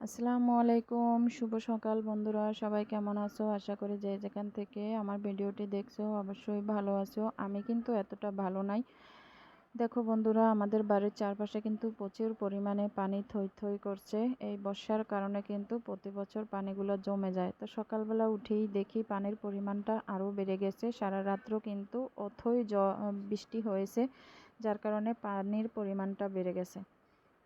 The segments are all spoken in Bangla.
আসসালামু আলাইকুম, শুভ সকাল বন্ধুরা। সবাই কেমন আছো? আশা করি যে যেখান থেকে আমার ভিডিওটি দেখছ অবশ্যই ভালো আছো। আমি কিন্তু এতটা ভালো নাই। দেখো বন্ধুরা, আমাদের বাড়ির চারপাশে কিন্তু প্রচুর পরিমাণে পানি থই থই করছে। এই বর্ষার কারণে কিন্তু প্রতি বছর পানিগুলো জমে যায়। তো সকালবেলা উঠেই দেখি পানির পরিমাণটা আরও বেড়ে গেছে। সারা রাত্র কিন্তু অথই বৃষ্টি হয়েছে, যার কারণে পানির পরিমাণটা বেড়ে গেছে।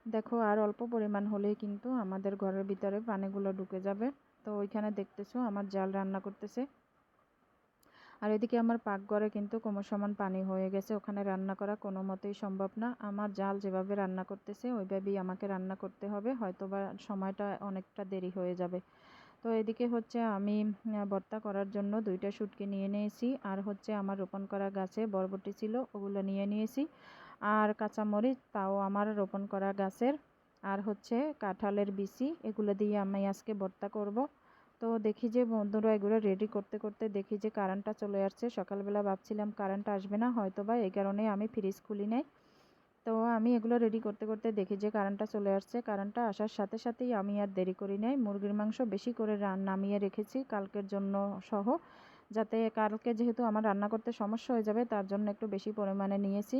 দেখো, আর অল্প পরিমাণ হলেই কিন্তু আমাদের ঘরের ভিতরে পানিগুলো ঢুকে যাবে। তো ওইখানে দেখতেছো আমার জাল রান্না করতেছে। আর এদিকে আমার পাকঘরে কিন্তু কোমর সমান পানি হয়ে গেছে। ওখানে রান্না করা কোনো মতেই সম্ভব না। আমার জাল যেভাবে রান্না করতেছে, ওইভাবেই আমাকে রান্না করতে হবে। হয়তো বা সময়টা অনেকটা দেরি হয়ে যাবে। তো এদিকে হচ্ছে আমি ভর্তা করার জন্য দুইটা শুটকি নিয়ে নিয়েছি। আর হচ্ছে আমার রোপণ করা গাছে বরবটি ছিল, ওগুলো নিয়ে নিয়েছি। আর কাঁচামরিচ তাও আমার রোপণ করা গাছের। আর হচ্ছে কাঁঠালের বিচি, এগুলো দিয়ে আমি আজকে ভর্তা করব। তো দেখি যে বন্ধুরা এগুলো রেডি করতে করতে দেখি যে কারেন্টটা চলে আসছে। সকালবেলা ভাবছিলাম কারেন্ট আসবে না হয়তো বা এই কারণে আমি ফ্রিজ খুলি নাই। তো আমি এগুলো রেডি করতে করতে দেখি যে কারেন্টটা চলে আসছে। কারেন্টটা আসার সাথে সাথেই আমি আর দেরি করি নাই। মুরগির মাংস বেশি করে নামিয়ে রেখেছি কালকের জন্য সহ। যাতে কালকে যেহেতু আমার রান্না করতে সমস্যা হয়ে যাবে, তার জন্য একটু বেশি পরিমাণে নিয়েছি।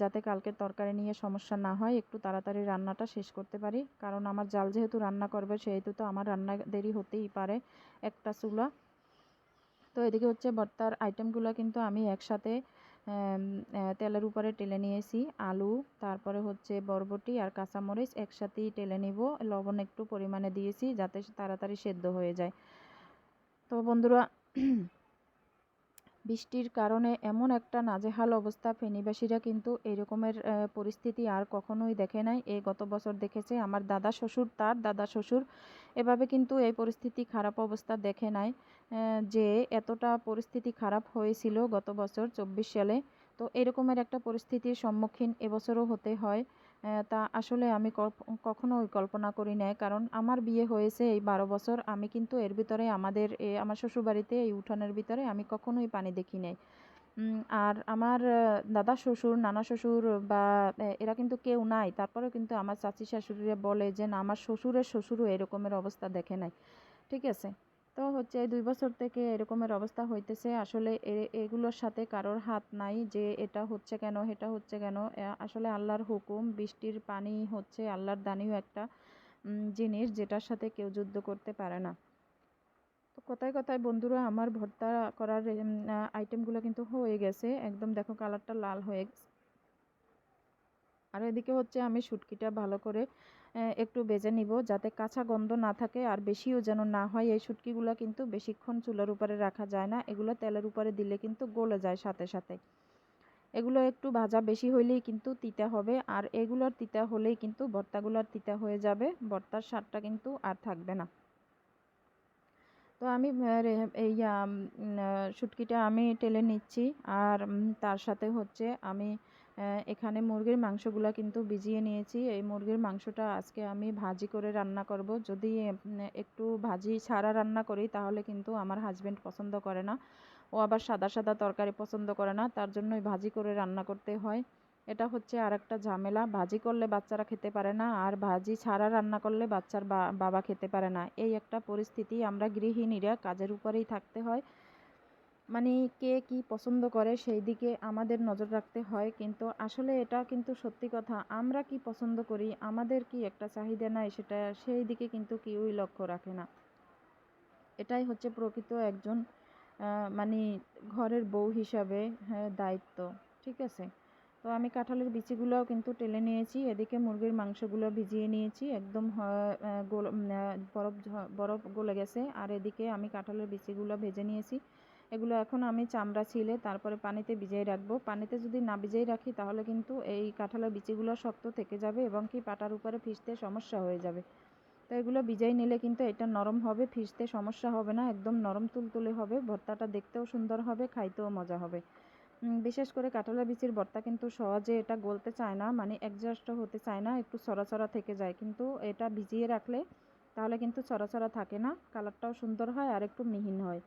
যাতে কালকের তরকারি নিয়ে সমস্যা না হয়, একটু তাড়াতাড়ি রান্নাটা শেষ করতে পারি। কারণ আমার জাল যেহেতু রান্না করবে, সেহেতু তো আমার রান্না দেরি হতেই পারে একটা চুলা। তো এদিকে হচ্ছে ভর্তার আইটেমগুলো কিন্তু আমি একসাথে তেলের উপরে টেলে নিয়েছি। আলু, তারপরে হচ্ছে বরবটি আর কাঁচামরিচ একসাথেই টেলে নিব। লবণ একটু পরিমাণে দিয়েছি যাতে তাড়াতাড়ি সেদ্ধ হয়ে যায়। তো বন্ধুরা বৃষ্টির কারণে এমন একটা নাজেহাল অবস্থা ফেনীবাসীরা কিন্তু এরকমের পরিস্থিতি আর কখনোই দেখে নাই। এই গত বছর দেখেছে, আমার দাদা শ্বশুর, তার দাদা শ্বশুর এভাবে কিন্তু এই পরিস্থিতি খারাপ অবস্থা দেখে নাই যে এতটা পরিস্থিতি খারাপ হয়েছিল গত বছর চব্বিশ সালে। তো এরকমের একটা পরিস্থিতির সম্মুখীন এবছরও হতে হয়। তা আসলে আমি কখনোই কল্পনা করি নাই। কারণ আমার বিয়ে হয়েছে এই বারো বছর। আমি কিন্তু এর ভিতরে আমাদের আমার শ্বশুরবাড়িতে এই উঠানের ভিতরে আমি কখনোই পানি দেখি নাই। আর আমার দাদা শ্বশুর, নানা শ্বশুর বা এরা কিন্তু কেউ নাই। তারপরেও কিন্তু আমার চাচি শাশুড়িরা বলে যে, না, আমার শ্বশুরের শ্বশুরও এরকমের অবস্থা দেখে নাই। ঠিক আছে? তো হচ্ছে দুই বছর থেকে এরকমের অবস্থা হইতেছে। আসলে এগুলোর সাথে কারোর হাত নাই যে এটা হচ্ছে কেন এটা হচ্ছে কেন। আসলে আল্লাহর হুকুম, বৃষ্টির পানি হচ্ছে আল্লাহর দানিও একটা জিনিস যেটার সাথে কেউ যুদ্ধ করতে পারে না। তো কথায় কথায় বন্ধুরা, আমার ভর্তা করার আইটেমগুলো কিন্তু হয়ে গেছে। একদম দেখো কালারটা লাল হয়ে গেছে। আর এদিকে হচ্ছে আমি শুটকিটা ভালো করে একটু বেজে নিব যাতে কাঁচা গন্ধ না থাকে আর বেশিও যেন না হয়। এই শুটকিগুলো কিন্তু বেশিক্ষণ চুলার উপরে রাখা যায় না। এগুলো তেলের উপরে দিলে কিন্তু গলে যায় সাথে সাথে। এগুলো একটু ভাজা বেশি হইলেই কিন্তু তিতা হবে আর এগুলোর তিতা হলেই কিন্তু ভর্তাগুলোর তিতা হয়ে যাবে। ভর্তার স্বাদটা কিন্তু আর থাকবে না। তো আমি এই শুটকিটা আমি টেলে নিচ্ছি। আর তার সাথে হচ্ছে আমি এখানে মুরগির মাংসগুলো কিন্তু ভিজিয়ে নিয়েছি। এই মুরগির মাংসটা আজকে আমি ভাজি করে রান্না করব। যদি একটু ভাজি ছাড়া রান্না করি, তাহলে কিন্তু আমার হাজব্যান্ড পছন্দ করে না। ও আবার সাদা সাদা তরকারি পছন্দ করে না, তার জন্যই ভাজি করে রান্না করতে হয়। এটা হচ্ছে আর একটা ঝামেলা। ভাজি করলে বাচ্চারা খেতে পারে না, আর ভাজি ছাড়া রান্না করলে বাচ্চার বাবা খেতে পারে না। এই একটা পরিস্থিতি। আমরা গৃহিণীরা কাজের উপরেই থাকতে হয়। মানে কে কি পছন্দ করে সেই দিকে আমাদের নজর রাখতে হয়। কিন্তু আসলে এটা কিন্তু সত্যি কথা, আমরা কি পছন্দ করি, আমাদের কি একটা চাহিদা নাই সেটা সেই দিকে কিন্তু কেউই লক্ষ্য রাখে না। এটাই হচ্ছে প্রকৃত একজন মানে ঘরের বউ হিসাবে দায়িত্ব, ঠিক আছে? তো আমি কাঁঠালের বিচিগুলোও কিন্তু টেলে নিয়েছি, এদিকে মুরগির মাংসগুলো ভিজিয়ে নিয়েছি, একদম বরফ বরফ গলে গেছে, আর এদিকে আমি কাঁঠালের বিচিগুলো ভেজে নিয়েছি। এগুলো এখন আমি চামড়া ছিলে, তারপরে পানিতে ভিজিয়ে রাখব। পানিতে যদি না ভিজিয়ে রাখি, তাহলে কিন্তু এই কাঁঠালের বিচিগুলো শক্ত থেকে যাবে এবং কি পাটার উপরে ফিসতে সমস্যা হয়ে যাবে। তো এগুলো ভিজাই নিলে কিন্তু এটা নরম হবে, ফিসতে সমস্যা হবে না, একদম নরম তুলতুলে হবে, ভর্তাটা দেখতেও সুন্দর হবে, খাইতেও মজা হবে। বিশেষ করে কাঁঠালের বিচির ভর্তা কিন্তু সহজে এটা গলতে চায় না মানে অ্যাডজাস্ট হতে চায় না, একটু ছড়া থেকে যায়। কিন্তু এটা ভিজিয়ে রাখলে তাহলে কিন্তু ছড়া থাকে না কালারটাও সুন্দর হয় আর একটু মিহিন হয়।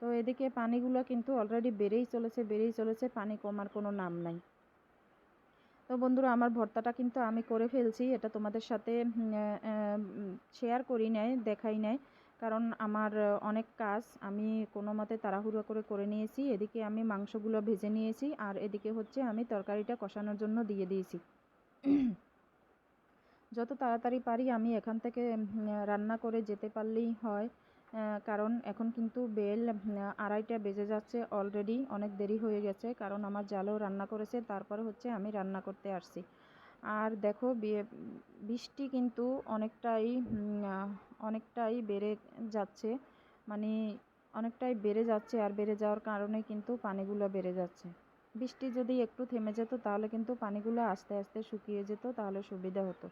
তো এদিকে পানিগুলো কিন্তু অলরেডি বেড়েই চলেছে বেড়েই চলেছে, পানি কমার কোনো নাম নাই। তো বন্ধুরা, আমার ভর্তাটা কিন্তু আমি করে ফেলছি, এটা তোমাদের সাথে শেয়ার করি নাই, দেখাই নাই। কারণ আমার অনেক কাজ, আমি কোনো মতে তাড়াহুড়ো করে করে নিয়েছি। এদিকে আমি মাংসগুলো ভেজে নিয়েছি, আর এদিকে হচ্ছে আমি তরকারিটা কষানোর জন্য দিয়ে দিয়েছি। যত তাড়াতাড়ি পারি আমি এখান থেকে রান্না করে যেতে পারলেই হয়। কারণ এখন কিন্তু বেল আড়াইটা বেজে যাচ্ছে অলরেডি অনেক দেরি হয়ে গেছে। কারণ আমার জালও রান্না করেছে, তারপরে হচ্ছে আমি রান্না করতে আসছি। আর দেখো বৃষ্টি কিন্তু অনেকটাই অনেকটাই বেড়ে যাচ্ছে। মানে অনেকটাই বেড়ে যাচ্ছে, আর বেড়ে যাওয়ার কারণে কিন্তু পানিগুলো বেড়ে যাচ্ছে। বৃষ্টি যদি একটু থেমে যেত, তাহলে কিন্তু পানিগুলো আস্তে আস্তে শুকিয়ে যেত, তাহলে সুবিধা হতো।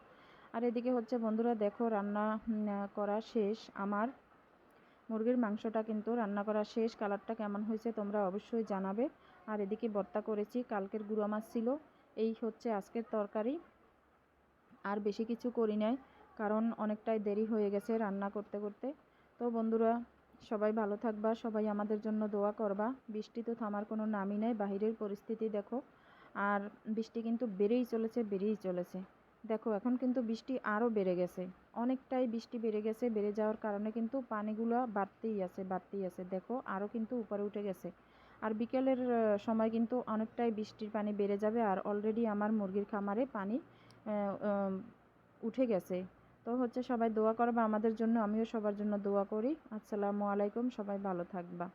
আর এদিকে হচ্ছে বন্ধুরা, দেখো, রান্না করা শেষ। আমার মুরগির মাংসটা কিন্তু রান্না করা শেষ, কালারটা কেমন হয়েছে তোমরা অবশ্যই জানাবে। আর এদিকে ভর্তা করেছি, কালকের গুঁড়ো মাছ ছিল, এই হচ্ছে আজকের তরকারি। আর বেশি কিছু করি নাই, কারণ অনেকটাই দেরি হয়ে গেছে রান্না করতে করতে। তো বন্ধুরা, সবাই ভালো থাকবা, সবাই আমাদের জন্য দোয়া করবা। বৃষ্টি তো থামার কোনো নামই নেই, বাহিরের পরিস্থিতি দেখো। আর বৃষ্টি কিন্তু বেড়েই চলেছে বেড়েই চলেছে। দেখো, এখন কিন্তু বৃষ্টি আরও বেড়ে গেছে। অনেকটাই বৃষ্টি বেড়ে গেছে, বেড়ে যাওয়ার কারণে কিন্তু পানিগুলো বাড়তেই আছে বাড়তেই আছে। দেখো আরও কিন্তু উপরে উঠে গেছে। আর বিকেলের সময় কিন্তু অনেকটাই বৃষ্টির পানি বেড়ে যাবে আর অলরেডি আমার মুরগির খামারে পানি উঠে গেছে। তো হচ্ছে সবাই দোয়া করবা আমাদের জন্য, আমিও সবার জন্য দোয়া করি। আসসালামু আলাইকুম, সবাই ভালো থাকবা।